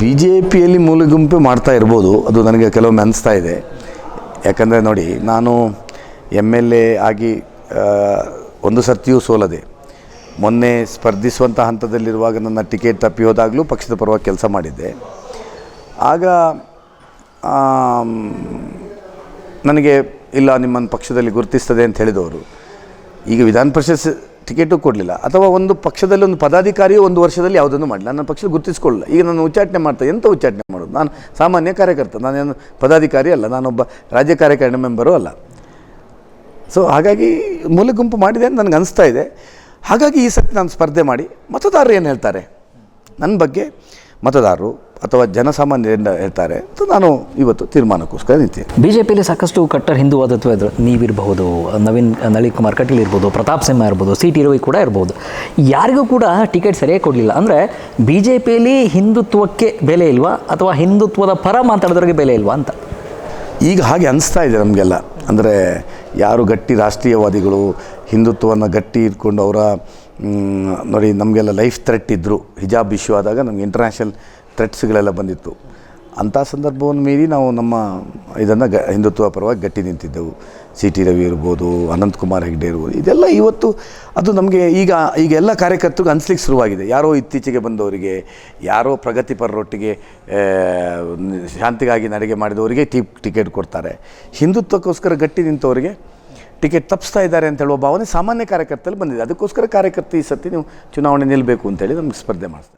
B J ಪಿಯಲ್ಲಿ ಮೂಲಗುಂಪು ಮಾಡ್ತಾ ಇರ್ಬೋದು, ಅದು ನನಗೆ ಕೆಲವೊಮ್ಮೆ ಅನಿಸ್ತಾ ಇದೆ. ಯಾಕಂದರೆ ನೋಡಿ, ನಾನು ಎಂ ಎಲ್ ಎ ಆಗಿ ಒಂದು ಸರ್ತಿಯೂ ಸೋಲದೆ. ಮೊನ್ನೆ ಸ್ಪರ್ಧಿಸುವಂಥ ಹಂತದಲ್ಲಿರುವಾಗ ನನ್ನ ಟಿಕೆಟ್ ತಪ್ಪಿ ಹೋದಾಗಲೂ ಪಕ್ಷದ ಪರವಾಗಿ ಕೆಲಸ ಮಾಡಿದ್ದೆ. ಆಗ ನನಗೆ, ಇಲ್ಲ, ನಿಮ್ಮನ್ನು ಪಕ್ಷದಲ್ಲಿ ಗುರುತಿಸ್ತದೆ ಅಂತ ಹೇಳಿದವರು. ಈಗ ವಿಧಾನ ಪರಿಷತ್ ಟಿಕೆಟು ಕೊಡಲಿಲ್ಲ. ಅಥವಾ ಒಂದು ಪಕ್ಷದಲ್ಲಿ ಒಂದು ಪದಾಧಿಕಾರಿಯು ಒಂದು ವರ್ಷದಲ್ಲಿ ಯಾವುದನ್ನು ಮಾಡಲಿಲ್ಲ. ನನ್ನ ಪಕ್ಷ ಗುರುತಿಸ್ಕೊಳ್ಳಿಲ್ಲ ಈಗ ನಾನು ಉಚ್ಚಾಟನೆ ಮಾಡ್ತಾ ಎಂಥ ಉಚ್ಚಾಟನೆ ಮಾಡೋದು? ನಾನು ಸಾಮಾನ್ಯ ಕಾರ್ಯಕರ್ತ. ನಾನೇನು ಪದಾಧಿಕಾರಿ ಅಲ್ಲ. ನಾನೊಬ್ಬ ರಾಜ್ಯ ಕಾರ್ಯಕಾರಿಣಿ ಮೆಂಬರು ಅಲ್ಲ. ಸೊ ಹಾಗಾಗಿ ಮೂಲ ಗುಂಪು ಮಾಡಿದೆ ಅಂತ ನನಗೆ ಅನಿಸ್ತಾ ಇದೆ. ಹಾಗಾಗಿ ಈ ಸರ್ತಿ ನಾನು ಸ್ಪರ್ಧೆ ಮಾಡಿ ಮತದಾರರು ಏನು ಹೇಳ್ತಾರೆ? ನನ್ನ ಬಗ್ಗೆ ಮತದಾರರು ಅಥವಾ ಜನಸಾಮಾನ್ಯರಿಂದ ಹೇಳ್ತಾರೆ ಅಂತ ನಾನು ಇವತ್ತು ತೀರ್ಮಾನಕ್ಕೋಸ್ಕರ ನಿಂತೀನಿ ಬಿ ಜೆ ಪಿಯಲ್ಲಿ ಸಾಕಷ್ಟು ಕಟ್ಟರ್ ಹಿಂದುವಾದತ್ವ ಇದ್ರು ನೀವಿರಬಹುದು ನವೀನ್ ನಳಿನ್ ಕುಮಾರ್ ಕಟೀಲ್ ಇರ್ಬೋದು ಪ್ರತಾಪ್ ಸಿಂಹ ಇರ್ಬೋದು ಸಿ ಟಿ ರವಿ ಕೂಡ ಇರ್ಬೋದು. ಯಾರಿಗೂ ಕೂಡ ಟಿಕೆಟ್ ಸರಿಯಾಗಿ ಕೊಡಲಿಲ್ಲ. ಅಂದರೆ ಬಿ ಜೆ ಪಿಯಲ್ಲಿ ಹಿಂದುತ್ವಕ್ಕೆ ಬೆಲೆ ಇಲ್ವಾ ಅಥವಾ ಹಿಂದುತ್ವದ ಪರ ಮಾತಾಡೋದ್ರಿಗೆ ಬೆಲೆ ಇಲ್ವಾ ಅಂತ? ಈಗ ಹಾಗೆ ಅನಿಸ್ತಾ ಇದೆ ನಮಗೆಲ್ಲ. ಅಂದರೆ ಯಾರು ಗಟ್ಟಿ ರಾಷ್ಟ್ರೀಯವಾದಿಗಳು, ಹಿಂದುತ್ವವನ್ನು ಗಟ್ಟಿ ಇಟ್ಕೊಂಡು ಅವರ ನೋಡಿ ನಮಗೆಲ್ಲ ಲೈಫ್ ಥ್ರೆಟ್ ಇದ್ದರು ಹಿಜಾಬ್ ಇಶ್ಯೂ ಆದಾಗ ನಮಗೆ ಇಂಟರ್ನ್ಯಾಷನಲ್ ಥ್ರೆಟ್ಸ್ಗಳೆಲ್ಲ ಬಂದಿತ್ತು. ಅಂಥ ಸಂದರ್ಭವನ್ನು ಮೀರಿ ನಾವು ನಮ್ಮ ಇದನ್ನು ಗ, ಹಿಂದುತ್ವ ಪರವಾಗಿ ಗಟ್ಟಿ ನಿಂತಿದ್ದೆವು. ಸಿ ಟಿ ರವಿ ಇರ್ಬೋದು ಅನಂತಕುಮಾರ್ ಹೆಗ್ಡೆ ಇರ್ಬೋದು, ಇದೆಲ್ಲ ಇವತ್ತು ಅದು ನಮಗೆ ಈಗ ಈಗ ಎಲ್ಲ ಕಾರ್ಯಕರ್ತರಿಗೂ ಅನಿಸ್ಲಿಕ್ಕೆ ಶುರುವಾಗಿದೆ. ಯಾರೋ ಇತ್ತೀಚೆಗೆ ಬಂದವರಿಗೆ, ಯಾರೋ ಪ್ರಗತಿಪರರೊಟ್ಟಿಗೆ ಶಾಂತಿಗಾಗಿ ನಡಿಗೆ ಮಾಡಿದವರಿಗೆ ಟಿ, ಟಿಕೆಟ್ ಕೊಡ್ತಾರೆ. ಹಿಂದುತ್ವಕ್ಕೋಸ್ಕರ ಗಟ್ಟಿ ನಿಂತವರಿಗೆ ಟಿಕೆಟ್ ತಪ್ಪಿಸ್ತಾ ಇದ್ದಾರೆ ಅಂತ ಹೇಳುವ ಭಾವನೆ ಸಾಮಾನ್ಯ ಕಾರ್ಯಕರ್ತರಲ್ಲಿ ಬಂದಿದೆ. ಅದಕ್ಕೋಸ್ಕರ ಕಾರ್ಯಕರ್ತ ಈ ಸತಿ ನೀವು ಚುನಾವಣೆ ನಿಲ್ಲಬೇಕು ಅಂತೇಳಿ ನಮ್ಗೆ ಸ್ಪರ್ಧೆ ಮಾಡ್ತಾರೆ